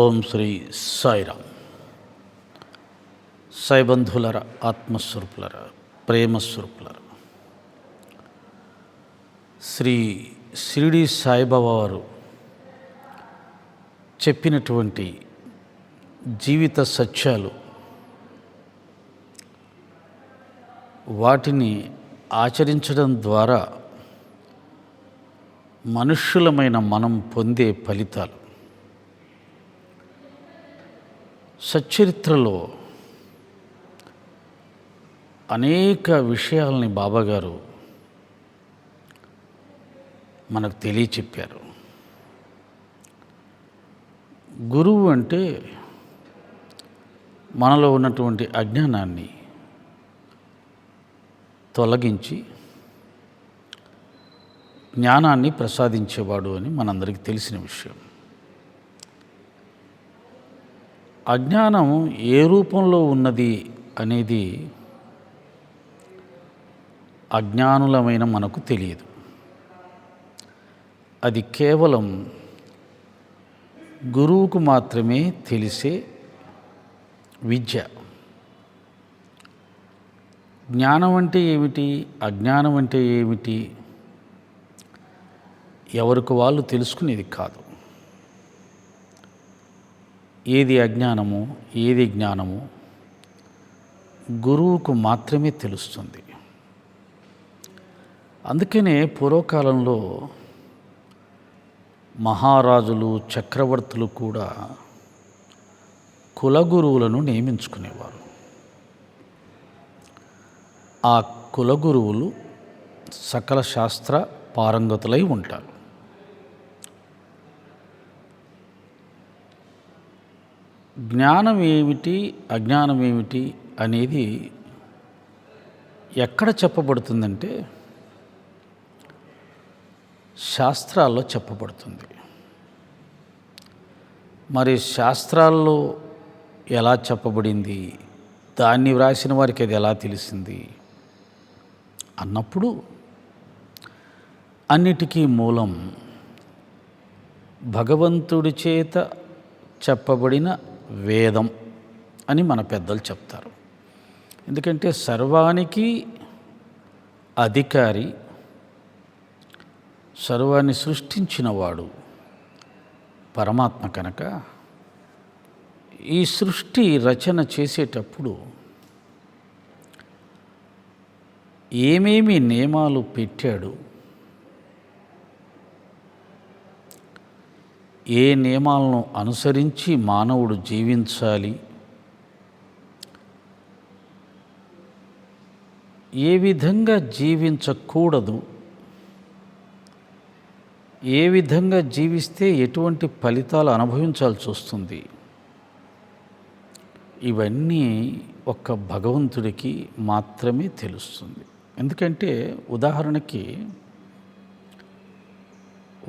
ఓం శ్రీ సాయిరామ్ సాయిబంధులర ఆత్మస్వరూపులర ప్రేమస్వరూపులర. శ్రీ షిరిడి సాయిబాబా వారు చెప్పినటువంటి జీవిత సత్యాలు వాటిని ఆచరించడం ద్వారా మనుష్యులమైన మనం పొందే ఫలితాలు. సచ్చరిత్రలో అనేక విషయాల్ని బాబాగారు మనకు తెలియచెప్పారు. గురువు అంటే మనలో ఉన్నటువంటి అజ్ఞానాన్ని తొలగించి జ్ఞానాన్ని ప్రసాదించేవాడు అని మనందరికీ తెలిసిన విషయం. అజ్ఞానం ఏ రూపంలో ఉన్నది అనేది అజ్ఞానులమైన మనకు తెలియదు. అది కేవలం గురువుకు మాత్రమే తెలిసే విద్య. జ్ఞానం అంటే ఏమిటి? అజ్ఞానం అంటే ఏమిటి? ఎవరికి వాళ్ళు తెలుసుకునేది కాదు. ఏది అజ్ఞానము ఏది జ్ఞానము? గురువుకు మాత్రమే తెలుస్తుంది. అందుకనే పూర్వకాలంలో మహారాజులు చక్రవర్తులు కూడా కులగురువులను నియమించుకునేవారు. ఆ కులగురువులు సకల శాస్త్ర పారంగతులై ఉంటారు. జ్ఞానం ఏమిటి అజ్ఞానం ఏమిటి అనేది ఎక్కడ చెప్పబడుతుందంటే శాస్త్రాల్లో చెప్పబడుతుంది. మరి శాస్త్రాల్లో ఎలా చెప్పబడింది దాన్ని వ్రాసిన వారికి అది ఎలా తెలిసింది అన్నప్పుడు అన్నిటికీ మూలం భగవంతుడి చేత చెప్పబడిన వేదం అని మన పెద్దలు చెప్తారు. ఎందుకంటే సర్వానికి అధికారి సర్వాన్ని సృష్టించినవాడు పరమాత్మ కనుక ఈ సృష్టి రచన చేసేటప్పుడు ఏమేమి నియమాలు పెట్టాడు ఏ నియమాలను అనుసరించి మానవుడు జీవించాలి? ఏ విధంగా జీవించకూడదు? ఏ విధంగా జీవిస్తే ఎటువంటి ఫలితాలు అనుభవించాల్సి వస్తుంది? ఇవన్నీ ఒక్క భగవంతుడికి మాత్రమే తెలుస్తుంది. ఎందుకంటే ఉదాహరణకి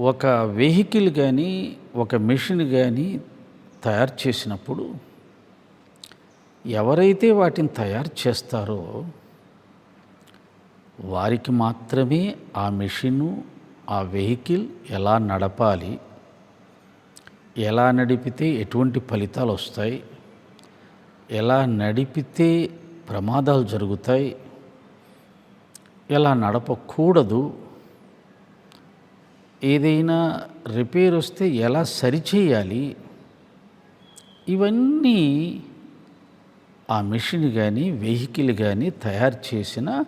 ఒక వెహికల్ కానీ ఒక మెషిన్ కానీ తయారు చేసినప్పుడు ఎవరైతే వాటిని తయారు చేస్తారో వారికి మాత్రమే ఆ మెషిను ఆ వెహికల్ ఎలా నడపాలి ఎలా నడిపితే ఎటువంటి ఫలితాలు వస్తాయి ఎలా నడిపితే ప్రమాదాలు జరుగుతాయి ఎలా నడపకూడదు ఏదైనా రిపేర్ వస్తే ఎలా సరిచేయాలి? ఇవన్నీ ఆ మెషిన్ కానీ వెహికల్ కానీ తయారు చేసిన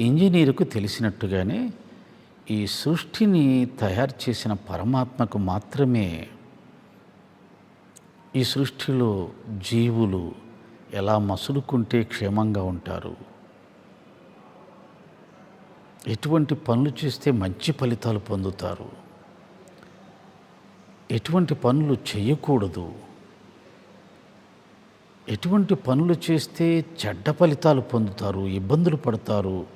ఇంజనీరుకు తెలిసినట్టుగానే ఈ సృష్టిని తయారు చేసిన పరమాత్మకు మాత్రమే ఈ సృష్టిలో జీవులు ఎలా మసులుకుంటే క్షేమంగా ఉంటారు? ఎటువంటి పనులు చేస్తే మంచి ఫలితాలు పొందుతారు? ఎటువంటి పనులు చేయకూడదు? ఎటువంటి పనులు చేస్తే చెడ్డ ఫలితాలు పొందుతారు? ఇబ్బందులు పడతారు?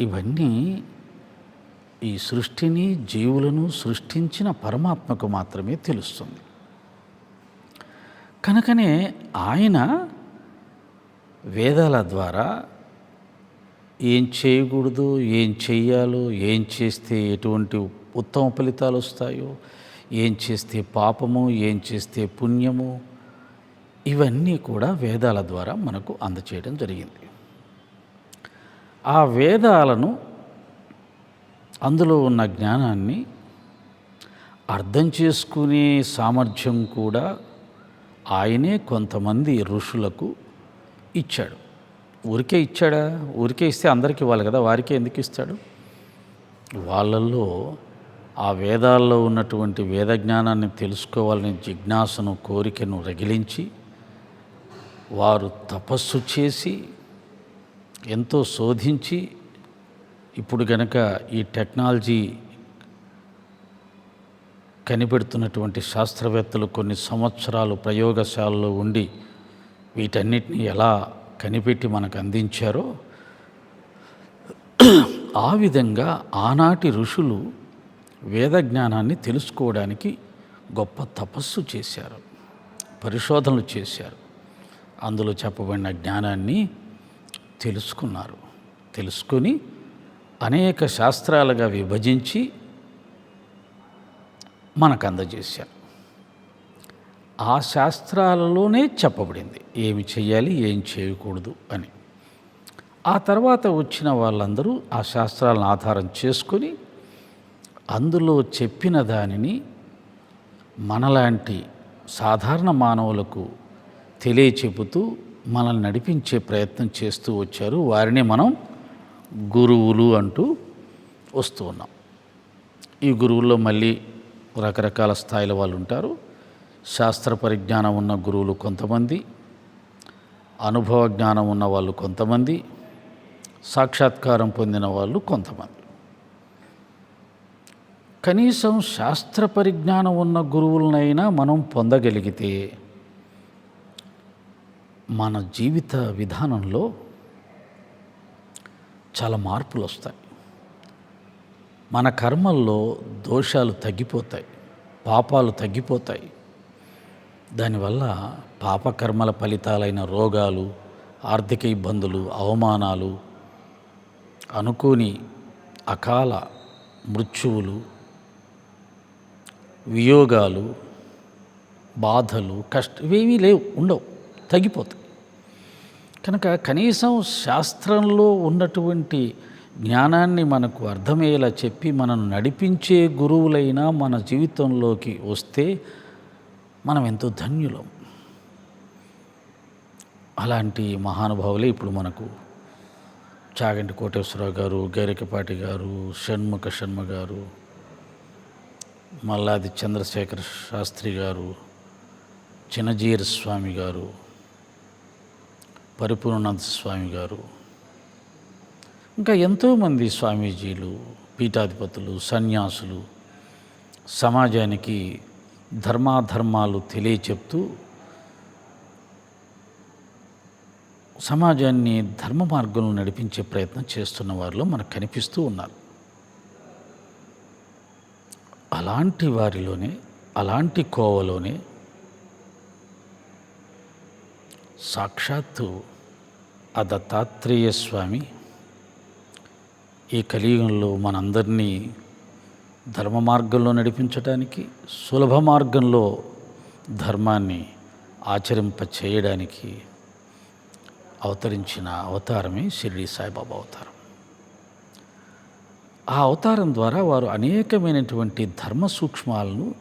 ఇవన్నీ ఈ సృష్టిని జీవులను సృష్టించిన పరమాత్మకు మాత్రమే తెలుస్తుంది. కనుకనే ఆయన వేదాల ద్వారా ఏం చేయకూడదు ఏం చెయ్యాలో ఏం చేస్తే ఎటువంటి ఉత్తమ ఫలితాలు వస్తాయో ఏం చేస్తే పాపము ఏం చేస్తే పుణ్యము ఇవన్నీ కూడా వేదాల ద్వారా మనకు అందచేయడం జరిగింది. ఆ వేదాలను అందులో ఉన్న జ్ఞానాన్ని అర్థం చేసుకునే సామర్థ్యం కూడా ఆయనే కొంతమంది ఋషులకు ఇచ్చాడు. ఊరికే ఇచ్చాడా? ఊరికే ఇస్తే అందరికీ ఇవ్వాలి కదా వారికే ఎందుకు ఇస్తాడు? వాళ్ళల్లో ఆ వేదాల్లో ఉన్నటువంటి వేద జ్ఞానాన్ని తెలుసుకోవాలని జిజ్ఞాసను కోరికను రగిలించి వారు తపస్సు చేసి ఎంతో శోధించి ఇప్పుడు గనక ఈ టెక్నాలజీ కనిపెడుతున్నటువంటి శాస్త్రవేత్తలు కొన్ని సంవత్సరాలు ప్రయోగశాలలో ఉండి వీటన్నిటిని ఎలా కనిపెట్టి మనకు అందించారో ఆ విధంగా ఆనాటి ఋషులు వేద జ్ఞానాన్ని తెలుసుకోవడానికి గొప్ప తపస్సు చేశారు పరిశోధనలు చేశారు. అందులో చెప్పబడిన జ్ఞానాన్ని తెలుసుకున్నారు. తెలుసుకొని అనేక శాస్త్రాలుగా విభజించి మనకు అందజేశారు. ఆ శాస్త్రాలలోనే చెప్పబడింది. ఏమి చేయాలి ఏం చేయకూడదు అని. ఆ తర్వాత వచ్చిన వాళ్ళందరూ ఆ శాస్త్రాలను ఆధారం చేసుకొని అందులో చెప్పిన దానిని మనలాంటి సాధారణ మానవులకు తెలియచెబుతూ మనల్ని నడిపించే ప్రయత్నం చేస్తూ వచ్చారు. వారిని మనం గురువులు అంటూ వస్తూ ఉన్నాం. ఈ గురువుల్లో మళ్ళీ రకరకాల స్థాయిల వాళ్ళు ఉంటారు శాస్త్ర పరిజ్ఞానం ఉన్న గురువులు కొంతమంది అనుభవ జ్ఞానం ఉన్న వాళ్ళు కొంతమంది సాక్షాత్కారం పొందిన వాళ్ళు కొంతమంది. కనీసం శాస్త్ర పరిజ్ఞానం ఉన్న గురువులనైనా మనం పొందగలిగితే మన జీవిత విధానంలో చాలా మార్పులు వస్తాయి మన కర్మల్లో దోషాలు తగ్గిపోతాయి పాపాలు తగ్గిపోతాయి. దానివల్ల పాపకర్మల ఫలితాలైన రోగాలు ఆర్థిక ఇబ్బందులు అవమానాలు అనుకోని అకాల మృత్యువులు వియోగాలు బాధలు కష్ట ఇవేమీ లేవు ఉండవు తగ్గిపోతాయి. కనుక కనీసం శాస్త్రంలో ఉన్నటువంటి జ్ఞానాన్ని మనకు అర్థమయ్యేలా చెప్పి మనను నడిపించే గురువులైనా మన జీవితంలోకి వస్తే మనం ఎంతో ధన్యులం. అలాంటి మహానుభావులే ఇప్పుడు మనకు. చాగంటి కోటేశ్వరరావు గారు గరికపాటి గారు షణ్ముఖ శర్మ గారు మల్లాది చంద్రశేఖర శాస్త్రి గారు చిన్నజీర స్వామి గారు పరిపూర్ణానంద స్వామి గారు ఇంకా ఎంతోమంది స్వామీజీలు పీఠాధిపతులు సన్యాసులు సమాజానికి ధర్మాధర్మాలు తెలియచెప్తూ సమాజాన్ని ధర్మ మార్గంలో నడిపించే ప్రయత్నం చేస్తున్న వారిలో మనకు కనిపిస్తూ ఉన్నారు. అలాంటి వారిలోనే అలాంటి కోవలోనే సాక్షాత్తు ఆ దత్తాత్రేయ స్వామి ఈ కలియుగంలో మనందరినీ ధర్మ మార్గంలో నడిపించడానికి సులభ మార్గంలో ధర్మాన్ని ఆచరింప చేయడానికి అవతరించిన అవతారమే షిరిడి సాయిబాబా అవతారం. ఆ అవతారం ద్వారా వారు అనేకమైనటువంటి ధర్మ సూక్ష్మాలను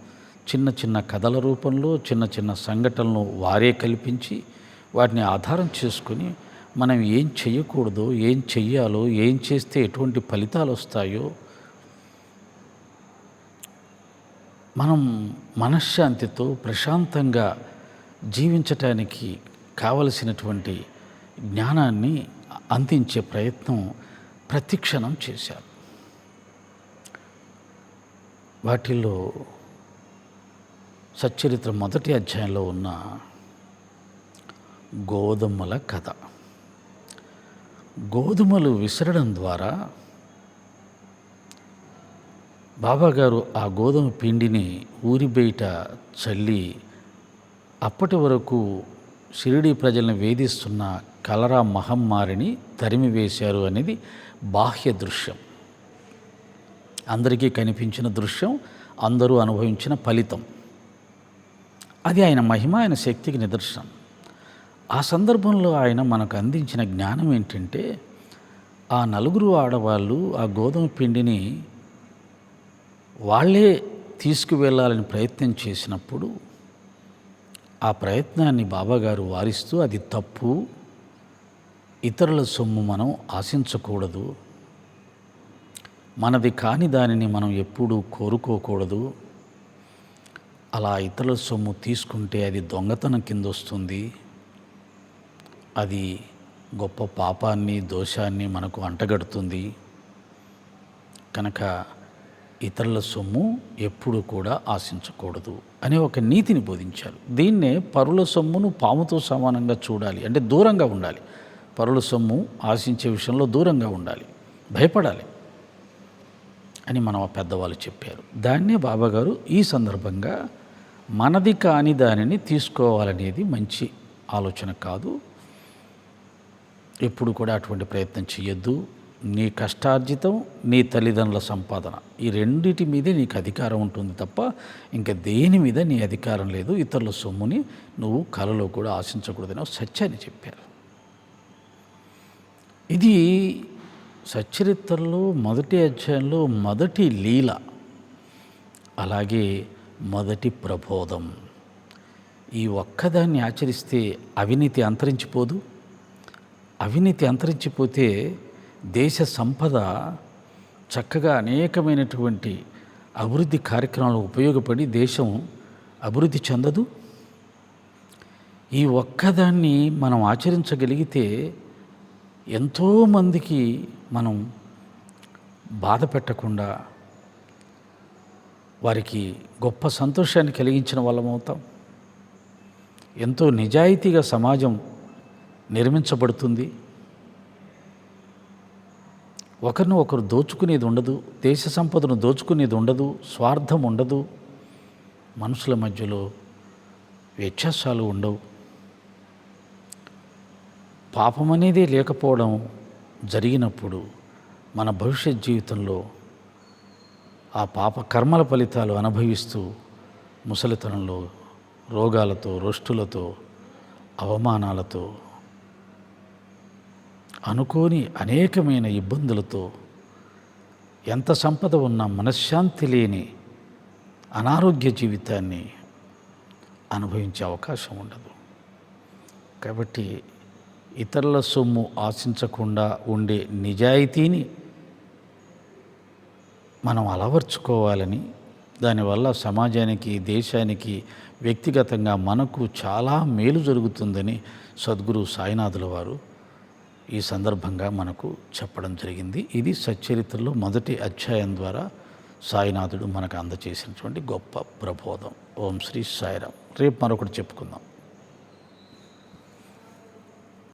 చిన్న చిన్న కథల రూపంలో చిన్న చిన్న సంఘటనలు వారే కల్పించి వాటిని ఆధారం చేసుకొని మనం ఏం చేయకూడదు ఏం చెయ్యాలో ఏం చేస్తే ఎటువంటి ఫలితాలు వస్తాయో మనం మనశ్శాంతితో ప్రశాంతంగా జీవించటానికి కావలసినటువంటి జ్ఞానాన్ని అందించే ప్రయత్నం ప్రతిక్షణం చేశారు. వాటిల్లో సచ్చరిత్ర మొదటి అధ్యాయంలో ఉన్న గోధుమల కథ. గోధుమలు విసరడం ద్వారా బాబాగారు ఆ గోధుమ పిండిని ఊరి బయట చల్లి అప్పటి వరకు షిరిడి ప్రజలను వేధిస్తున్న కలరా మహమ్మారిని తరిమివేశారు అనేది బాహ్య దృశ్యం. అందరికీ కనిపించిన దృశ్యం అందరూ అనుభవించిన ఫలితం. అది ఆయన మహిమ ఆయన శక్తికి నిదర్శనం. ఆ సందర్భంలో ఆయన మనకు అందించిన జ్ఞానం ఏంటంటే ఆ నలుగురు ఆడవాళ్ళు ఆ గోధుమ పిండిని వాళ్ళే తీసుకువెళ్ళాలని ప్రయత్నం చేసినప్పుడు ఆ ప్రయత్నాన్ని బాబాగారు వారిస్తూ అది తప్పు ఇతరుల సొమ్ము మనం ఆశించకూడదు మనది కాని దానిని మనం ఎప్పుడూ కోరుకోకూడదు అలా ఇతరుల సొమ్ము తీసుకుంటే అది దొంగతనం కింద వస్తుంది అది గొప్ప పాపాన్ని దోషాన్ని మనకు అంటగడుతుంది. కనుక ఇతరుల సొమ్ము ఎప్పుడు కూడా ఆశించకూడదు అనే ఒక నీతిని బోధించారు. దీన్నే పరుల సొమ్మును పాముతో సమానంగా చూడాలి అంటే దూరంగా ఉండాలి. పరుల సొమ్ము ఆశించే విషయంలో దూరంగా ఉండాలి భయపడాలి అని మనం ఆ పెద్దవాళ్ళు చెప్పారు. దాన్నే బాబాగారు ఈ సందర్భంగా మనది కాని దానిని తీసుకోవాలనేది మంచి ఆలోచన కాదు. ఎప్పుడు కూడా అటువంటి ప్రయత్నం చేయొద్దు నీ కష్టార్జితం నీ తల్లిదండ్రుల సంపాదన. ఈ రెండిటి మీదే నీకు అధికారం ఉంటుంది తప్ప ఇంకా దేని మీద నీ అధికారం లేదు? ఇతరుల సొమ్ముని నువ్వు కలలో కూడా ఆశించకూడదని ఒక సత్యాన్ని చెప్పారు. ఇది సచ్చరిత్రలో మొదటి అధ్యాయంలో మొదటి లీల. అలాగే మొదటి ప్రబోధం. ఈ ఒక్కదాన్ని ఆచరిస్తే అవినీతి అంతరించిపోదు. అవినీతి అంతరించిపోతే దేశ సంపద చక్కగా అనేకమైనటువంటి అభివృద్ధి కార్యక్రమాలు ఉపయోగపడి దేశం అభివృద్ధి చెందదు? ఈ ఒక్కదాన్ని మనం ఆచరించగలిగితే ఎంతోమందికి మనం బాధ పెట్టకుండా వారికి గొప్ప సంతోషాన్ని కలిగించిన వాళ్ళమవుతాం ఎంతో నిజాయితీగా సమాజం నిర్మించబడుతుంది. ఒకరిని ఒకరు దోచుకునేది ఉండదు దేశ సంపదను దోచుకునేది ఉండదు స్వార్థం ఉండదు మనుషుల మధ్యలో వ్యత్యాసాలు ఉండవు. పాపం అనేది లేకపోవడం జరిగినప్పుడు మన భవిష్యత్ జీవితంలో ఆ పాప కర్మల ఫలితాలు అనుభవిస్తూ ముసలితనంలో రోగాలతో రొష్టులతో అవమానాలతో అనుకోని అనేకమైన ఇబ్బందులతో ఎంత సంపద ఉన్నా మనశ్శాంతి లేని అనారోగ్య జీవితాన్ని అనుభవించే అవకాశం ఉండదు. కాబట్టి ఇతరుల సొమ్ము ఆశించకుండా ఉండే నిజాయితీని మనం అలవర్చుకోవాలని దానివల్ల సమాజానికి దేశానికి వ్యక్తిగతంగా మనకు చాలా మేలు జరుగుతుందని సద్గురు సాయినాథుల వారు ఈ సందర్భంగా మనకు చెప్పడం జరిగింది. ఇది సచ్చరిత్రలో మొదటి అధ్యాయం ద్వారా సాయినాథుడు మనకు అందచేసినటువంటి గొప్ప ప్రబోధం. ఓం శ్రీ సాయిరాం రేపు మరొకటి చెప్పుకుందాం.